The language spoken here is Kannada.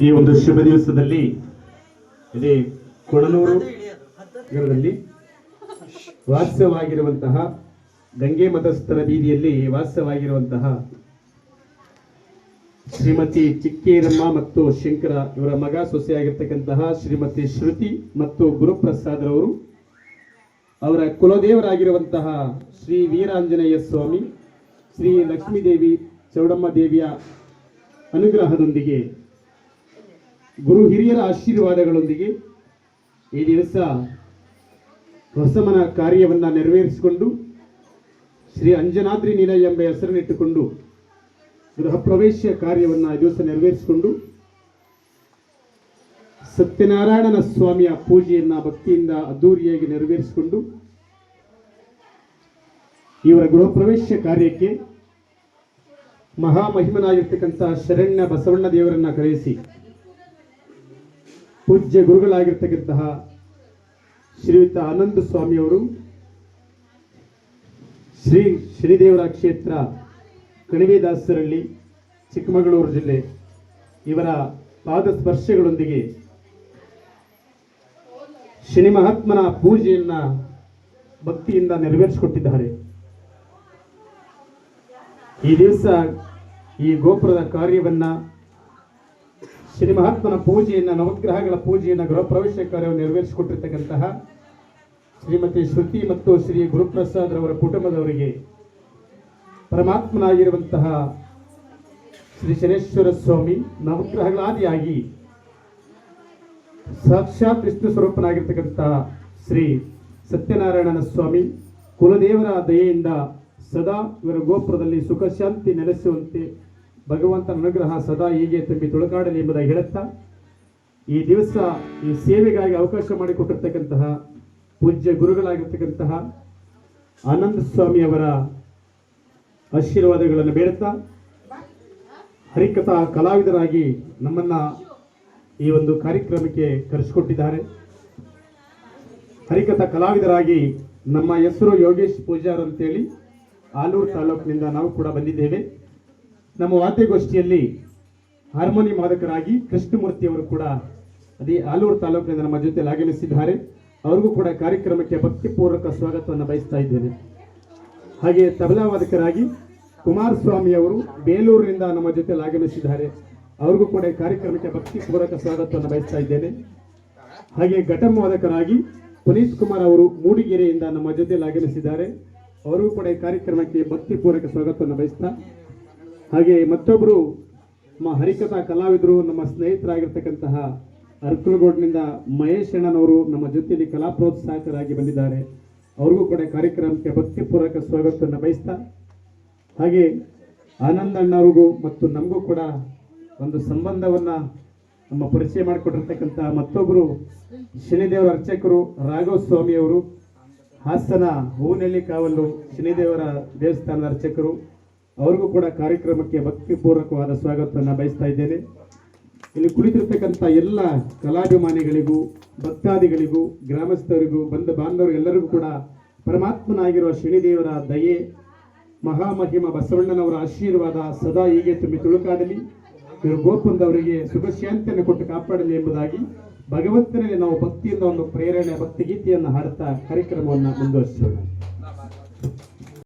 ಈ ಒಂದು ಶುಭ ದಿವಸದಲ್ಲಿ ಇಲ್ಲಿ ಕೊಡನೂರು ನಗರದಲ್ಲಿ ವಾಸವಾಗಿರುವಂತಹ ಗಂಗೆ ಮತಸ್ಥರ ಬೀದಿಯಲ್ಲಿ ವಾಸವಾಗಿರುವಂತಹ ಶ್ರೀಮತಿ ಚಿಕ್ಕೇರಮ್ಮ ಮತ್ತು ಶಂಕರ ಇವರ ಮಗ ಸೊಸೆಯಾಗಿರ್ತಕ್ಕಂತಹ ಶ್ರೀಮತಿ ಶ್ರುತಿ ಮತ್ತು ಗುರುಪ್ರಸಾದ್ರವರು ಅವರ ಕುಲದೇವರಾಗಿರುವಂತಹ ಶ್ರೀ ವೀರಾಂಜನೇಯ ಸ್ವಾಮಿ, ಶ್ರೀ ಲಕ್ಷ್ಮೀದೇವಿ ಚೌಡಮ್ಮ ದೇವಿಯ ಅನುಗ್ರಹದೊಂದಿಗೆ ಗುರು ಹಿರಿಯರ ಆಶೀರ್ವಾದಗಳೊಂದಿಗೆ ಈ ದಿವಸ ಹೊಸಮನ ಕಾರ್ಯವನ್ನು ನೆರವೇರಿಸಿಕೊಂಡು ಶ್ರೀ ಅಂಜನಾದ್ರಿ ನಿಲಯ ಎಂಬ ಹೆಸರನ್ನಿಟ್ಟುಕೊಂಡು ಗೃಹ ಪ್ರವೇಶ ಕಾರ್ಯವನ್ನು ಈ ದಿವಸ ನೆರವೇರಿಸಿಕೊಂಡು ಸತ್ಯನಾರಾಯಣನ ಸ್ವಾಮಿಯ ಪೂಜೆಯನ್ನು ಭಕ್ತಿಯಿಂದ ಅದ್ದೂರಿಯಾಗಿ ನೆರವೇರಿಸಿಕೊಂಡು ಇವರ ಗೃಹ ಪ್ರವೇಶ ಕಾರ್ಯಕ್ಕೆ ಮಹಾಮಹಿಮನಾಗಿರ್ತಕ್ಕಂಥ ಶರಣ್ಯ ಬಸವಣ್ಣ ದೇವರನ್ನ ಕರೆಯಿಸಿ ಪೂಜ್ಯ ಗುರುಗಳಾಗಿರ್ತಕ್ಕಂತಹ ಶ್ರೀಯುತ ಆನಂದ ಸ್ವಾಮಿಯವರು ಶ್ರೀ ಶ್ರೀದೇವರ ಕ್ಷೇತ್ರ ಕಣಿವೆದಾಸರಳ್ಳಿ ಚಿಕ್ಕಮಗಳೂರು ಜಿಲ್ಲೆ. ಇವರ ಪಾದ ಸ್ಪರ್ಶಗಳೊಂದಿಗೆ ಶನಿ ಮಹಾತ್ಮನ ಪೂಜೆಯನ್ನ ಭಕ್ತಿಯಿಂದ ನೆರವೇರಿಸಿಕೊಟ್ಟಿದ್ದಾರೆ. ಈ ದಿವಸ ಈ ಗೋಪುರದ ಕಾರ್ಯವನ್ನ ಶ್ರೀ ಮಹಾತ್ಮನ ಪೂಜೆಯನ್ನ, ನವಗ್ರಹಗಳ ಪೂಜೆಯನ್ನ, ಗೃಹ ಪ್ರವೇಶ ಕಾರ್ಯವನ್ನು ನೆರವೇರಿಸಿಕೊಟ್ಟಿರ್ತಕ್ಕಂತಹ ಶ್ರೀಮತಿ ಶ್ರುತಿ ಮತ್ತು ಶ್ರೀ ಗುರುಪ್ರಸಾದ್ ರವರ ಕುಟುಂಬದವರಿಗೆ ಪರಮಾತ್ಮನಾಗಿರುವಂತಹ ಶ್ರೀ ಶನೇಶ್ವರ ಸ್ವಾಮಿ ನವಗ್ರಹಗಳಾದಿಯಾಗಿ ಸಾಕ್ಷಾತ್ ವಿಷ್ಣು ಸ್ವರೂಪನಾಗಿರ್ತಕ್ಕಂತಹ ಶ್ರೀ ಸತ್ಯನಾರಾಯಣನ ಸ್ವಾಮಿ ಕುಲದೇವರ ದಯೆಯಿಂದ ಸದಾ ಇವರ ಗೋಪುರದಲ್ಲಿ ಸುಖ, ಶಾಂತಿ ನೆಲೆಸುವಂತೆ ಭಗವಂತನ ಅನುಗ್ರಹ ಸದಾ ಹೀಗೆ ತುಂಬಿ ತುಳುಕಾಡಲಿ ಎಂಬುದಾಗಿ ಹೇಳುತ್ತಾ, ಈ ದಿವಸ ಈ ಸೇವೆಗಾಗಿ ಅವಕಾಶ ಮಾಡಿಕೊಟ್ಟಿರ್ತಕ್ಕಂತಹ ಪೂಜ್ಯ ಗುರುಗಳಾಗಿರ್ತಕ್ಕಂತಹ ಆನಂದ ಸ್ವಾಮಿ ಅವರ ಆಶೀರ್ವಾದಗಳನ್ನು ಬೇಡುತ್ತಾ, ಹರಿಕಥಾ ಕಲಾವಿದರಾಗಿ ನಮ್ಮನ್ನ ಈ ಒಂದು ಕಾರ್ಯಕ್ರಮಕ್ಕೆ ಕರೆಸಿಕೊಟ್ಟಿದ್ದಾರೆ. ಹರಿಕಥಾ ಕಲಾವಿದರಾಗಿ ನಮ್ಮ ಹೆಸರು ಯೋಗೇಶ್ ಪೂಜಾರ್ ಅಂತೇಳಿ ಆಲೂರು ತಾಲೂಕಿನಿಂದ ನಾವು ಕೂಡ ಬಂದಿದ್ದೇವೆ. ನಮ್ಮ ವಾದ್ಯಗೋಷ್ಠಿಯಲ್ಲಿ ಹಾರ್ಮೋನಿ ಮಾದಕರಾಗಿ ಕೃಷ್ಣಮೂರ್ತಿ ಅವರು ಕೂಡ ಅದೇ ಆಲೂರು ತಾಲೂಕಿನಿಂದ ನಮ್ಮ ಜೊತೆಯಲ್ಲಿ ಆಗಮಿಸಿದ್ದಾರೆ ಅವ್ರಿಗೂ ಕೂಡ ಕಾರ್ಯಕ್ರಮಕ್ಕೆ ಭಕ್ತಿಪೂರ್ವಕ ಸ್ವಾಗತವನ್ನು ಬಯಸ್ತಾ ಇದ್ದೇನೆ. ಹಾಗೆ ತಬಲಾ ವಾದಕರಾಗಿ ಕುಮಾರಸ್ವಾಮಿ ಅವರು ಬೇಲೂರಿನಿಂದ ನಮ್ಮ ಜೊತೆಯಲ್ಲಿ ಆಗಮಿಸಿದ್ದಾರೆ ಅವ್ರಿಗೂ ಕೂಡ ಈ ಕಾರ್ಯಕ್ರಮಕ್ಕೆ ಭಕ್ತಿಪೂರ್ವಕ ಸ್ವಾಗತವನ್ನು ಬಯಸ್ತಾ ಇದ್ದೇನೆ. ಹಾಗೆ ಘಟಂ ವಾದಕರಾಗಿ ಪುನೀತ್ ಕುಮಾರ್ ಅವರು ಮೂಡಿಗೆರೆಯಿಂದ ನಮ್ಮ ಜೊತೆಯಲ್ಲಿ ಆಗಮಿಸಿದ್ದಾರೆ ಅವರಿಗೂ ಕೂಡ ಈ ಕಾರ್ಯಕ್ರಮಕ್ಕೆ ಭಕ್ತಿಪೂರ್ವಕ ಸ್ವಾಗತವನ್ನು ಬಯಸ್ತಾ ಹಾಗೆ ಮತ್ತೊಬ್ಬರು ನಮ್ಮ ಹರಿಕಥಾ ಕಲಾವಿದರು, ನಮ್ಮ ಸ್ನೇಹಿತರಾಗಿರ್ತಕ್ಕಂತಹ ಅರ್ಕಲಗೋಡ್ನಿಂದ ಮಹೇಶ್ ಅಣ್ಣನವರು ನಮ್ಮ ಜೊತೆಯಲ್ಲಿ ಕಲಾ ಪ್ರೋತ್ಸಾಹಕರಾಗಿ ಬಂದಿದ್ದಾರೆ. ಅವ್ರಿಗೂ ಕೂಡ ಕಾರ್ಯಕ್ರಮಕ್ಕೆ ಭಕ್ತಿಪೂರ್ವಕ ಸ್ವಾಗತವನ್ನು ಬಯಸ್ತಾ, ಹಾಗೆ ಆನಂದ್ ಅಣ್ಣವ್ರಿಗೂ ಮತ್ತು ನಮಗೂ ಕೂಡ ಒಂದು ಸಂಬಂಧವನ್ನ ನಮ್ಮ ಪರಿಚಯ ಮಾಡಿಕೊಟ್ಟಿರ್ತಕ್ಕಂಥ ಮತ್ತೊಬ್ಬರು ಶನಿದೇವರ ಅರ್ಚಕರು ರಾಘವ ಸ್ವಾಮಿಯವರು ಹಾಸನ, ಹೂನೆಲ್ಲಿ ಕಾವಲು, ಶನಿದೇವರ ದೇವಸ್ಥಾನದ ಅರ್ಚಕರು. ಅವ್ರಿಗೂ ಕೂಡ ಕಾರ್ಯಕ್ರಮಕ್ಕೆ ಭಕ್ತಿಪೂರ್ವಕವಾದ ಸ್ವಾಗತವನ್ನು ಬಯಸ್ತಾ ಇದ್ದೇನೆ. ಇಲ್ಲಿ ಕುಳಿತಿರ್ತಕ್ಕಂಥ ಎಲ್ಲ ಕಲಾಭಿಮಾನಿಗಳಿಗೂ, ಭಕ್ತಾದಿಗಳಿಗೂ, ಗ್ರಾಮಸ್ಥರಿಗೂ ಬಂಧು ಬಾಂಧವರಿಗೆಲ್ಲರಿಗೂ ಕೂಡ ಪರಮಾತ್ಮನಾಗಿರುವ ಶನಿದೇವರ ದಯೆ, ಮಹಾಮಹಿಮ ಬಸವಣ್ಣನವರ ಆಶೀರ್ವಾದ ಸದಾ ಹೀಗೆ ತುಂಬಿ ತುಳುಕಾಡಲಿ. ಇವರು ಗೋಪಂದವರಿಗೆ ಸುಖಶಾಂತಿಯನ್ನು ಕೊಟ್ಟು ಕಾಪಾಡಲಿ ಎಂಬುದಾಗಿ ಭಗವಂತನಲ್ಲಿ ನಾವು ಭಕ್ತಿಯಿಂದ ಒಂದು ಪ್ರೇರಣೆ ಭಕ್ತಿ ಗೀತೆಯನ್ನು ಹಾಡುತ್ತಾ ಕಾರ್ಯಕ್ರಮವನ್ನು ಮುಂದುವರಿಸೋಣ.